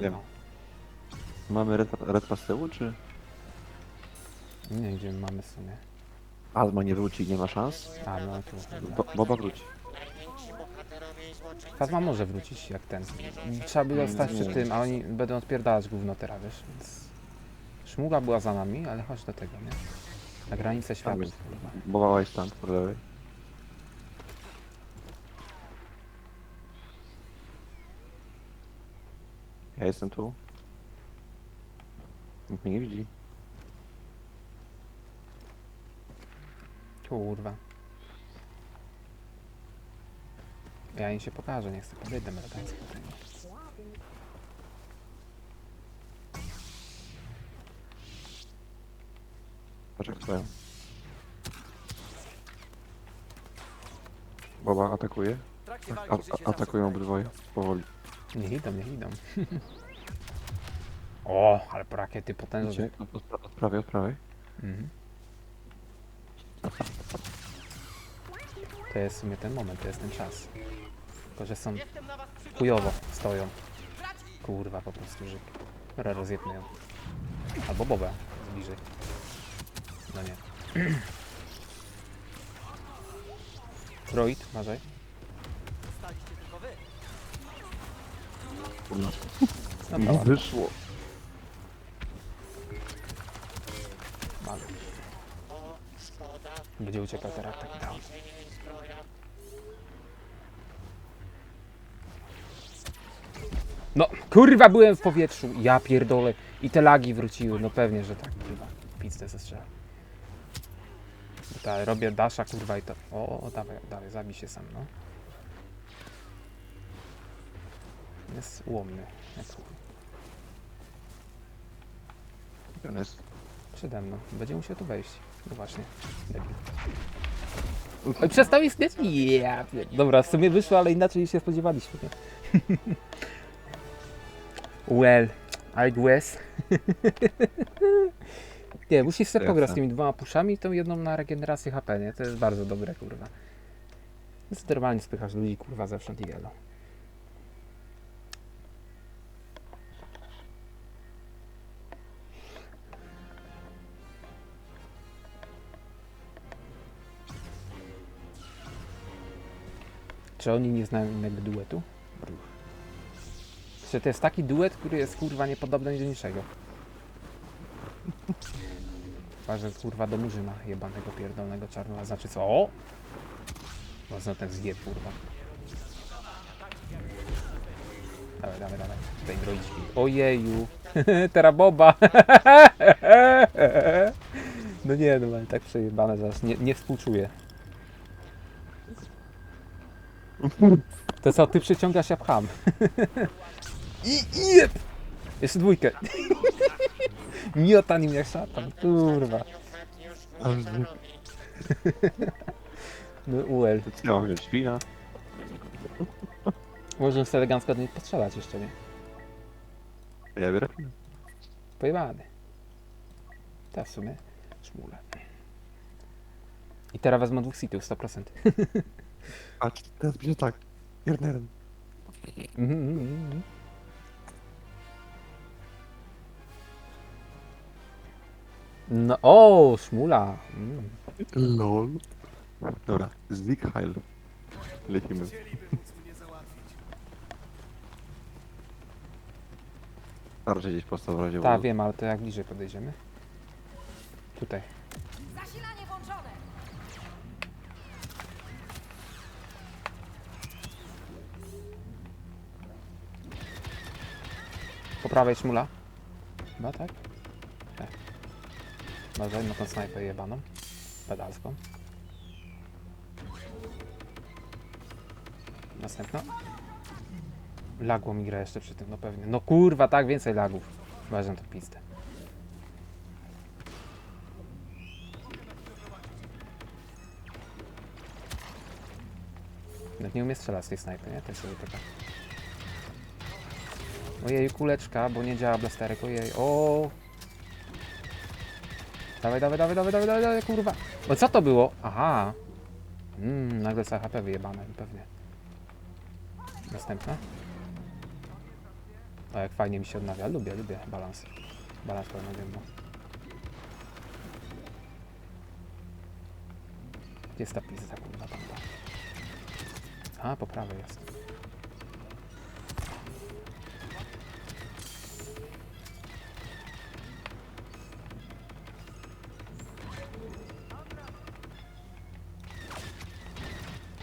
Wiem. no. Mamy red, red tyłu, czy? Nie wiem, gdzie my mamy w sumie. Alma nie wróci, nie ma szans? A, no tu. Bo, Boba wróci. Fazma może wrócić jak ten. Trzeba było stać przy tym, a oni będą odpierdalać gówno teraz, wiesz, więc... Szmuga była za nami, ale chodź do tego, nie? Na granicę kurwa. Boba łaj stand po lewej. Ja jestem tu. Nikt mnie nie widzi. Kurwa. Ja im się pokażę, nie chcę. Patrz jak stoją. Boba atakuje. A, a, atakują obydwoje. Powoli. Niech idą, niech idą. o, ale rakiety potężne. Idzie. Od, prawej, od prawej. Mhm. To jest w sumie ten moment, to jest ten czas. Tylko, że są chujowo stoją. Kurwa, po prostu żyk. Dobra, rozjebmy ją. Albo Boba, bliżej. No nie. Droid, uważaj. Kurna. Dobra, ładnie. Wyszło. Mamy. Będzie uciekał teraz taki down. No, kurwa, byłem w powietrzu. Ja pierdolę. I te lagi wróciły. No pewnie, że tak, kurwa. Pizzę zestrzela. Tak, robię dasha, kurwa, i to... O, o, dawaj, dawaj, zabij się sam, no. Jest ułomny. Jak chuj. Ten jest. Przede mną. Będzie musiał tu wejść. No właśnie. Debil. Oj, przestał istnieć? Ja, pier- Dobra, w sumie wyszło, ale inaczej niż się spodziewaliśmy. well, I guess. nie, musisz sobie pograć z tymi dwoma puszami, tą jedną na regenerację HP, nie? To jest bardzo dobre, kurwa. Więc normalnie spychasz ludzi, kurwa, zewsząd i jelo. Czy oni nie znają innego duetu? Czy to jest taki duet, który jest kurwa niepodobny do niczego? Chyba, że kurwa do murzyna jebanego pierdolnego czarnego. Znaczy co? O! Mocno ten zjeb kurwa. Dawaj, dawaj, dawaj. Tutaj droidziki. Ojeju. Teraboba. no nie, no ale tak przejebane zaraz. Nie, nie współczuję. To co, ty przyciągasz, ja pcham. I, i jeb! Jeszcze dwójkę. Miota nim jak szatan, kurwa. No UL. Ja mam wziąć wina. Możemy sobie elegancko do nich postrzelać jeszcze, nie? Ja biorę. Pojebany. Ta w sumie szmule. I teraz wezmę dwóch sitów, 100%. Patrz, teraz będzie tak. Jeden, jeden. Mhm, mhm, mhm. No, o, szmula. Mm. LOL. Dobra, Zig Heil. Lecimy. Raczej gdzieś prosto w razie Tak, bo- wiem, ale to jak bliżej podejdziemy. Tutaj. Po prawej szmula. Chyba tak? Tak. Uważaj na tą snajpę jebaną. Pedalską. Następna. Lagło mi gra jeszcze przy tym, no pewnie. No kurwa, tak, więcej lagów. Uważaj na tą pistę. Nawet nie umie strzelać z tej snajpy, nie? To jest sobie taka... Ojej, kuleczka, bo nie działa blasterek, ojej, o. Dawaj, dawaj, dawaj, dawaj, dawaj, dawaj, kurwa. O co to było? Aha. Mmm, nagle za HP wyjebane, pewnie. Następna. O, jak fajnie mi się odnawia. Lubię, lubię balans. Balans pełno wiem, no. Gdzie jest ta pizza, kurwa, tam, tam. A, po prawej jest.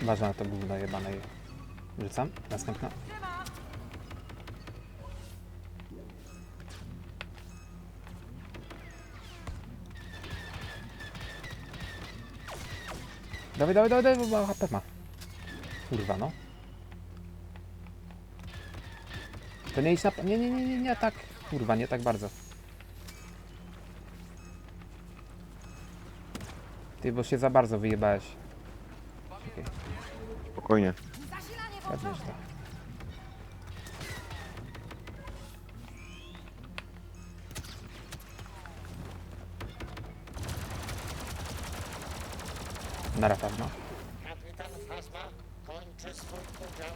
Uważaj na to gówno jebane. Rzucam. Następna. Dawaj, dawaj, dawaj, dawaj, bo HP ma. Kurwa, no. To nie idź na... Nie, nie, nie, nie, nie tak. Kurwa, nie tak bardzo. Ty, bo się za bardzo wyjebałeś. Czekaj, Spokojnie. Zasilanie padniesz włączone! to. Nara Fazma. Kapitan Fasma kończy swój udział.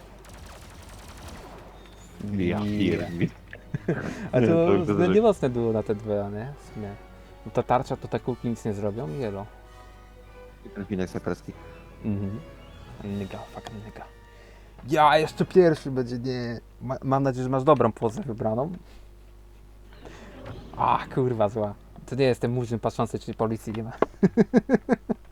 Ja pierdolę. A to względnie mocne było na te dwa, nie? W sumie. No ta tarcza to te kulki nic nie zrobią i jelo. Ten finek saperski. Mhm. Nyga, fucking nyga. Ja, jeszcze pierwszy będzie, nie. Ma, mam nadzieję, że masz dobrą pozę wybraną. A, kurwa zła. To nie jestem murzyn patrzący, czy policji nie ma.